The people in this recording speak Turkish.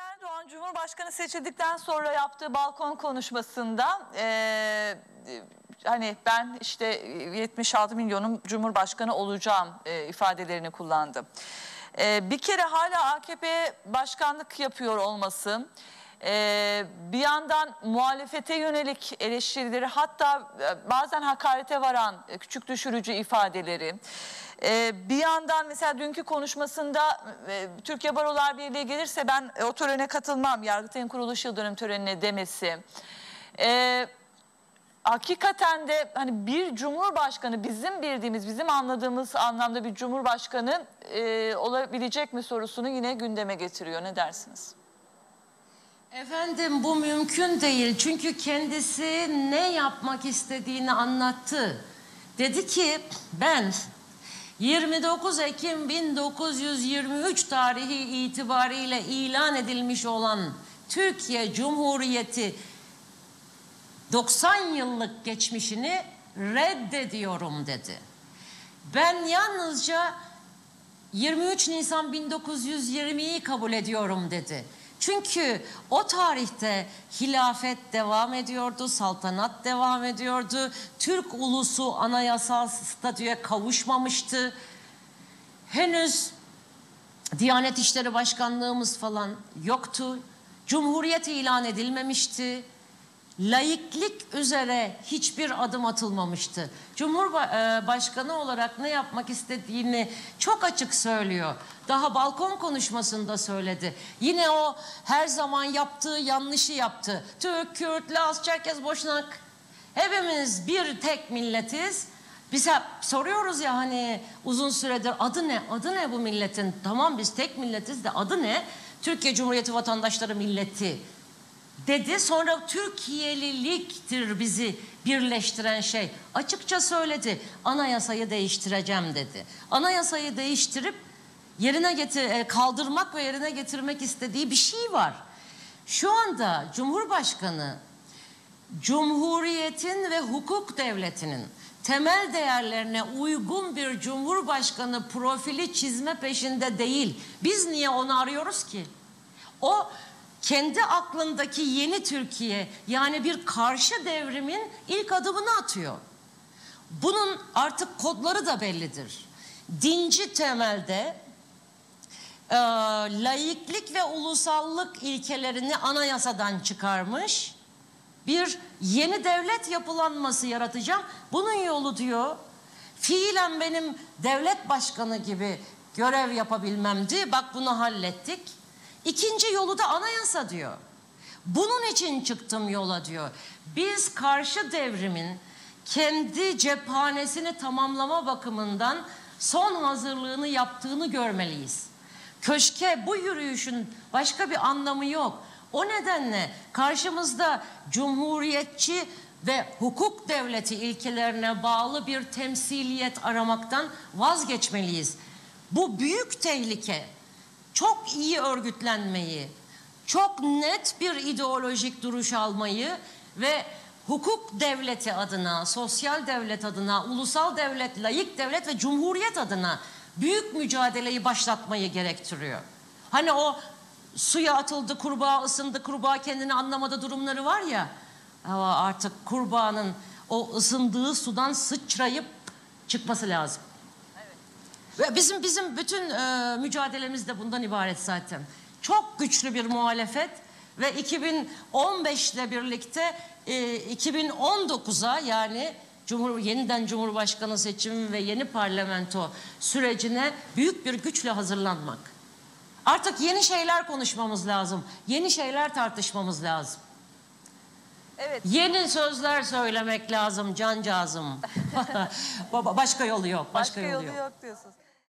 Erdoğan Cumhurbaşkanı seçildikten sonra yaptığı balkon konuşmasında eee, hani ben işte 76 milyonun Cumhurbaşkanı olacağım eee, ifadelerini kullandı. Eee, bir kere hala AKP başkanlık yapıyor olması eee, bir yandan muhalefete yönelik eleştirileri hatta e, bazen hakarete varan e, küçük düşürücü ifadeleri. Ee, bir yandan mesela dünkü konuşmasında e, Türkiye Barolar Birliği gelirse ben e, o törene katılmam. Yargıtay'ın kuruluş yıl dönüm törenine demesi. Ee, hakikaten de hani bir cumhurbaşkanı bizim bildiğimiz, bizim anladığımız anlamda bir cumhurbaşkanı e, olabilecek mi sorusunu yine gündeme getiriyor. Ne dersiniz? Efendim bu mümkün değil çünkü kendisi ne yapmak istediğini anlattı. Dedi ki ben 29 Ekim 1923 tarihi itibariyle ilan edilmiş olan Türkiye Cumhuriyeti 90 yıllık geçmişini reddediyorum dedi. Ben yalnızca 23 Nisan 1920'yi kabul ediyorum dedi. Çünkü o tarihte hilafet devam ediyordu, saltanat devam ediyordu. Türk ulusu anayasal statüye kavuşmamıştı. Henüz Diyanet İşleri Başkanlığımız falan yoktu. Cumhuriyet ilan edilmemişti. Laiklik üzere hiçbir adım atılmamıştı. Cumhurbaşkanı olarak ne yapmak istediğini çok açık söylüyor. Daha balkon konuşmasında söyledi. Yine o her zaman yaptığı yanlışı yaptı. Türk, Kürt, Laz, Çerkez, Boşnak hepimiz bir tek milletiz. Biz hep soruyoruz ya hani uzun süredir adı ne? Adı ne bu milletin? Tamam biz tek milletiz de adı ne? Türkiye Cumhuriyeti Vatandaşları Milleti dedi. Sonra Türkiye'liliktir bizi birleştiren şey. Açıkça söyledi. Anayasayı değiştireceğim dedi. Anayasayı değiştirip yerine getir e, kaldırmak ve yerine getirmek istediği bir şey var. Şu anda Cumhurbaşkanı Cumhuriyetin ve hukuk devletinin temel değerlerine uygun bir cumhurbaşkanı profili çizme peşinde değil. Biz niye onu arıyoruz ki? O kendi aklındaki yeni Türkiye yani bir karşı devrimin ilk adımını atıyor. Bunun artık kodları da bellidir. Dinci temelde e, laiklik ve ulusallık ilkelerini anayasadan çıkarmış bir yeni devlet yapılanması yaratacağım. Bunun yolu diyor fiilen benim devlet başkanı gibi görev yapabilmemdi. Bak bunu hallettik. İkinci yolu da anayasa diyor. Bunun için çıktım yola diyor. Biz karşı devrimin kendi cephanesini tamamlama bakımından son hazırlığını yaptığını görmeliyiz. Köşke bu yürüyüşün başka bir anlamı yok. O nedenle karşımızda cumhuriyetçi ve hukuk devleti ilkelerine bağlı bir temsiliyet aramaktan vazgeçmeliyiz. Bu büyük tehlike çok iyi örgütlenmeyi, çok net bir ideolojik duruş almayı ve hukuk devleti adına, sosyal devlet adına, ulusal devlet, layık devlet ve cumhuriyet adına büyük mücadeleyi başlatmayı gerektiriyor. Hani o suya atıldı, kurbağa ısındı, kurbağa kendini anlamadı durumları var ya. Ama artık kurbağanın o ısındığı sudan sıçrayıp çıkması lazım. Ve bizim bizim bütün e, mücadelemiz de bundan ibaret zaten. Çok güçlü bir muhalefet ve 2015 ile birlikte e, 2019'a yani Cumhur, yeniden Cumhurbaşkanı seçimi ve yeni parlamento sürecine büyük bir güçle hazırlanmak. Artık yeni şeyler konuşmamız lazım. Yeni şeyler tartışmamız lazım. Evet. Yeni sözler söylemek lazım cancağızım. Baba başka yolu yok. Başka, Başka yolu yolu yok. yok diyorsunuz.